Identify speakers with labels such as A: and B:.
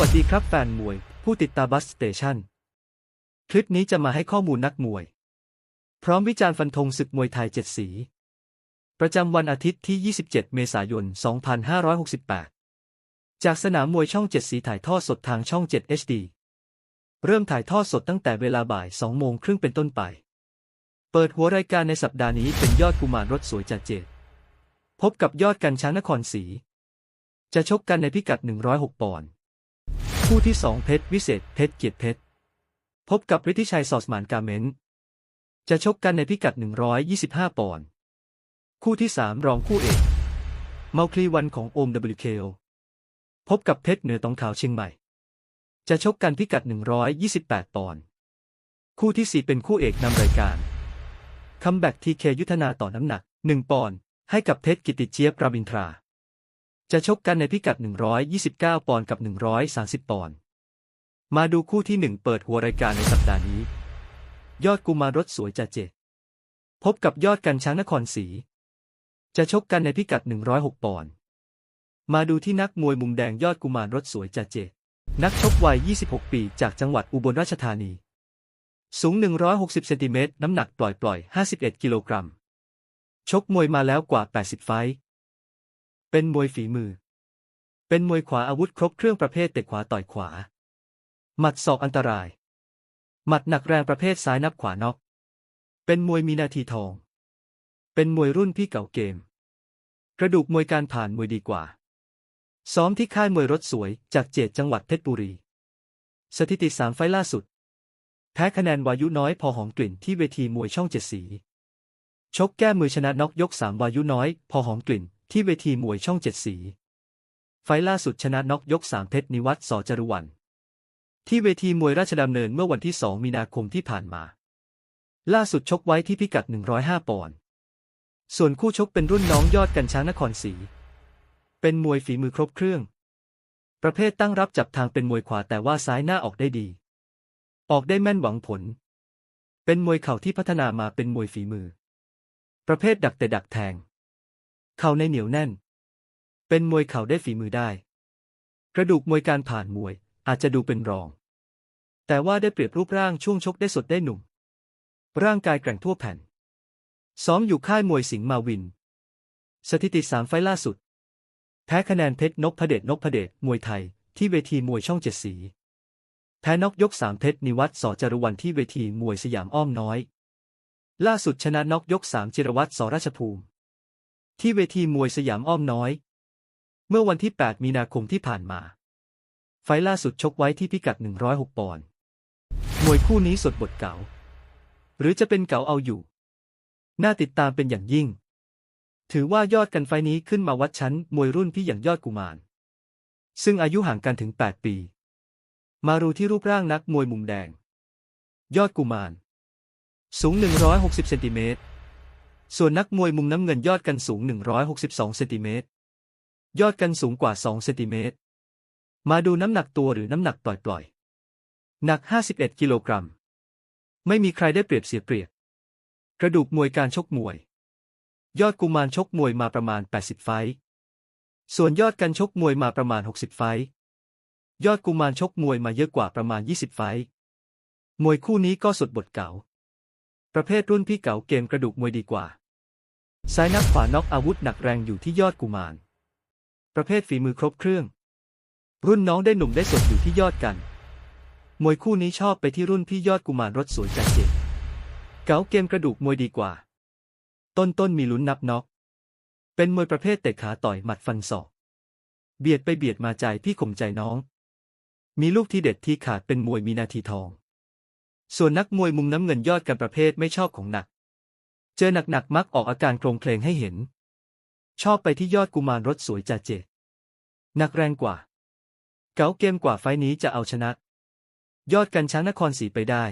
A: วัสดีครับแฟนมวย ผู้ติดตามบัสสเตชันคลิปนี้จะมาให้ข้อมูลนักมวย พร้อมวิจารณ์ฟันธงศึกมวยไทยเจ็ดสี ประจำวันอาทิตย์ที่ 27 เมษายน 2568 จากสนามมวยช่อง 7 สีถ่ายทอดสดทางช่อง 7 HD เริ่มถ่ายทอดสดตั้งแต่เวลาบ่าย 2 โมงครึ่งเป็นต้นไป เปิดหัวรายการในสัปดาห์นี้เป็นยอดกุมารรถสวยจัดเจดพบกับยอดกันช้างนครศรีจะชกกันในพิกัด 106 ปอนด์ คู่ที่ 2 เพชรวิเศษ เพชรเกียรติเพชร พบกับฤทธิชัยสอสมานกาเมนจะชกกันในพิกัด 125 ปอนด์คู่ที่ 3 รองคู่เอกเมาคลีวันของโอม WK พบกับเพชรเหนือตองขาวเชียงใหม่ จะชกกันพิกัด 128 ปอนด์คู่ที่ 4 เป็นคู่เอกนำรายการคัมแบ็กทีเคยุทธนาต่อน้ำหนัก 1 ปอนด์ให้กับเพชรกิติเจี๊ยบรามินทรา จะชกกันในพิกัด 129 ปอนด์กับ 130 ปอนด์มาดูคู่ที่ 1 เปิดหัวรายการในสัปดาห์นี้ ยอดกุมารรถสวยจ่าเจ พบกับยอดกันช้างนครศรีจะชกกันในพิกัด 106 ปอนด์มาดูที่นักมวยมุมแดงยอดกุมารรถสวยจ่าเจ นักชกวัย 26 ปี จากจังหวัดอุบลราชธานี สูง 160 เซนติเมตร น้ำหนักปล่อยๆ51 กิโลกรัม ชกมวยมาแล้วกว่า 80 ไฟต์ เป็นมวยฝีมือ เป็นมวยขวาอาวุธครบเครื่องประเภทเตะขวาต่อยขวา หมัดศอกอันตราย หมัดหนักแรงประเภทซ้ายนับขวาน็อกเป็นมวยมีนาทีทอง เป็นมวยรุ่นพี่เก่าเกม กระดูกมวยการผ่านมวยดีกว่า ซ้อมที่ค่ายมวยรถสวยจากเจดจังหวัดเพชรบุรี สถิติสามไฟล์ล่าสุด แพ้คะแนนวายุน้อยพอหอมกลิ่นที่เวทีมวยช่องเจ็ดสี ชกแก้มือชนะน็อกยกสามวายุน้อยพอหอมกลิ่น ที่เวทีมวยช่องเจ็ดสี ไฟล์ล่าสุดชนะน็อกยกสามเพชรนิวัตสจรุวัน ที่เวทีมวยราชดำเนินเมื่อวันที่ 2 มีนาคมที่ผ่านมา ล่าสุดชกไว้ที่พิกัด 105 ปอนด์ส่วนคู่ชกเป็นรุ่นน้องยอดกันช้างนครศรีเป็นมวยฝีมือครบเครื่อง ประเภทตั้งรับจับทางเป็นมวยขวาแต่ว่าซ้ายหน้าออกได้ดี ออกได้แม่นหวังผล เป็นมวยเข่าที่พัฒนามาเป็นมวยฝีมือ ประเภทดักแต่ดักแทง เข่าในเหนียวแน่น เป็นมวยเข่าได้ฝีมือได้ กระดูกมวยการผ่านมวยอาจจะดูเป็นรอง แต่ว่าได้เปรียบรูปร่างช่วงชกได้สดได้หนุ่ม ร่างกายแกร่งทั่วแผ่น ซ้อมอยู่ค่ายมวยสิงห์มาวิน สถิติสามไฟล์ล่าสุด แพ้คะแนนเพชรนพเดชนพเดชมวยไทยที่เวทีมวยช่องเจ็ดสี แพ้นอกยกสามเพชรนิวัตรสอจรุวันที่เวทีมวยสยามอ้อมน้อย ล่าสุดชนะนอกยกสามจิรวัตรสราชภูมิ ที่เวทีมวยสยามอ้อมน้อย เมื่อวันที่ 8 มีนาคมที่ผ่านมา ไฟล่าสุดชกไว้ที่พิกัด 106 ปอนด์มวยคู่นี้สดบทเก่า หรือจะเป็นเก่าเอาอยู่ น่าติดตามเป็นอย่างยิ่ง ถือว่ายอดกันไฟนี้ขึ้นมาวัดชั้น มวยรุ่นพี่อย่างยอดกุมาร ซึ่งอายุห่างกันถึง 8 ปี มารูที่รูปร่างนักมวยมุมแดง ยอดกุมาร สูง 160 เซนติเมตร ส่วนนักมวยมุมน้ำเงินยอดกันสูง 162 เซนติเมตร ยอดกันสูงกว่า 2 เซนติเมตร มาดูน้ำหนักตัวหรือน้ำหนักปล่อยๆ หนัก 51 กิโลกรัม ไม่มีใครได้เปรียบเสียเปรียบ กระดูกมวยการชกมวย ยอดกุมารชกมวยมาประมาณ 80 ไฟ ส่วนยอดกันชกมวยมาประมาณ 60 ไฟ ยอดกุมารชกมวยมาเยอะกว่าประมาณ 20 ไฟ มวยคู่นี้ก็สดบทเก่า ประเภทรุ่นพี่เก่าเกมกระดูกมวยดีกว่า ซ้ายนักขวาน็อกอาวุธหนักแรงอยู่ที่ยอดกุมาร ประเภทฝีมือครบเครื่อง รุ่นน้องได้หนุ่มได้สดอยู่ที่ยอดกัน มวยคู่นี้ชอบไปที่รุ่นพี่ยอดกุมารรถสวยจัดเจนเก๋าเกมกระดูกมวยดีกว่า ต้นต้นมีลุ้นนับน็อก เป็นมวยประเภทเตะขาต่อยหมัดฟันศอก เบียดไปเบียดมาใจพี่ข่มใจน้อง มีลูกที่เด็ดที่ขาดเป็นมวยมีนาทีทอง ส่วนนักมวยมุมน้ำเงินยอดกันประเภทไม่ชอบของหนัก เจอหนักๆมักออกอาการโครงเพลงให้เห็น ชอบไปที่ยอดกุมารรถสวยจ่าเจหนักแรงกว่า เก๋าเกมกว่าไฟนี้จะเอาชนะ ยอดกันช้างนครศรีไปได้